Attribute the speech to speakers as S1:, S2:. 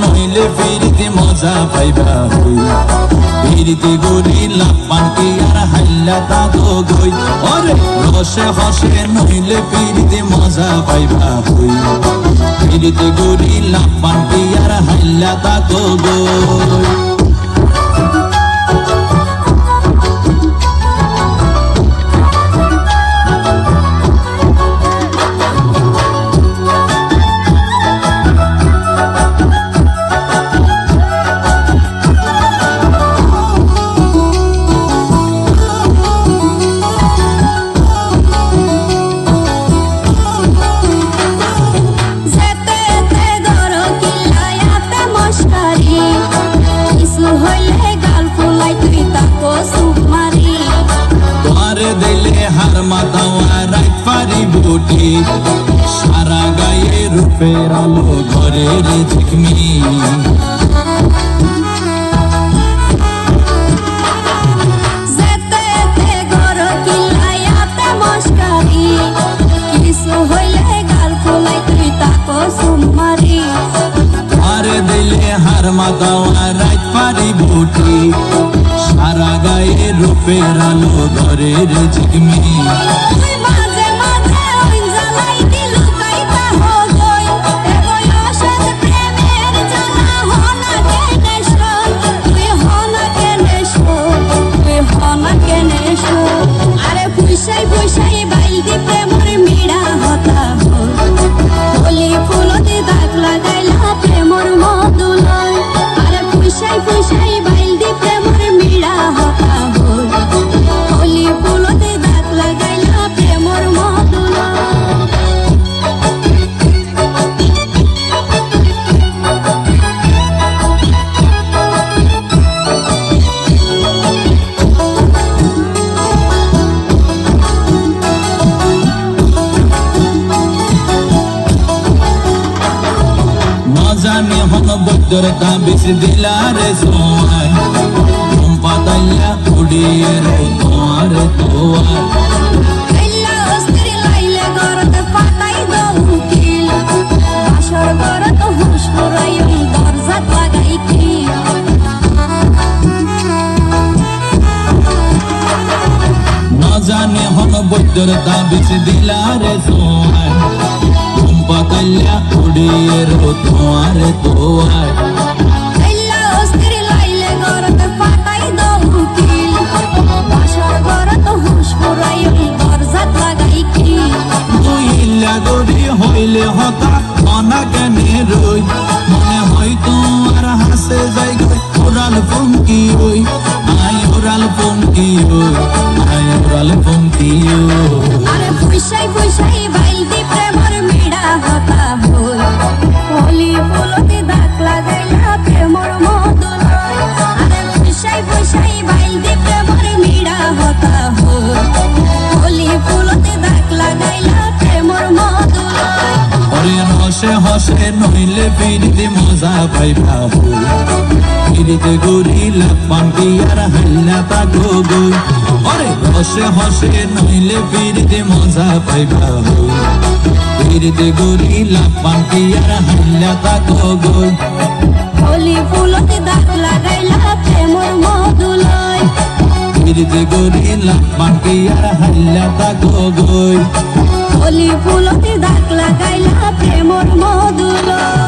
S1: নইলে ফিরিতে মজা পাইবা ফিরিতে গরি লাপান আর হাইলা তা তো গই অরে রসে হসে নইলে ফিরিতে মজা পাইবা হই ফিরিতে গরি লাপান কি আর তা তো গই
S2: ফুলাই তুই তাকো সুপ মারি
S1: আরে দিলে হার মাতাওয়া রাইত পারি বুটি। সারা গায়ে রূপের আলো ঘরে রে নজানি হন বৈদ্যর তাবিজ দিলারে সোয়াই ঘুম পাতাইয়া উড়িয়ে রো তোমার তোয়ার নজানি হন বৈদ্যর তাবিজ দিলারে সোয়াই পাতাইয়া উড়িয়ে রো তোমার তোয়ার
S2: এল্লা অস্থির লাইলে গরত পাতাই দৌ উকিল বাসর গরত হুঁশ ফুরাইম দরজাত লাগাই খিল
S1: তুই লাগরি হইলে হতা মনা কেনে রই মনে হয় তোমার হাসে যাই ওরাল পঙ্কি ওই আই ওরাল পঙ্কি ওই আই ওরাল পঙ্কি ওই হসে নইলে ফিরিতে মজা পাইবা হই ফিরিতে গরি লাপান কি আর হাল্লা তা গো ওরে রসে হসে নইলে ফিরিতে মজা পাইবা হই ফিরিতে গরি লাপান কি আর হাল্লা তা গো
S2: হলি ফুলতে দাগ লাগাইলা প্রেমর মধুলয়।
S1: ফিরিতে গরি লাপান কি আর হাল্লা তা গো
S2: হলি ফুলতে দাগ লাগাইলা প্রেমর মধুলয়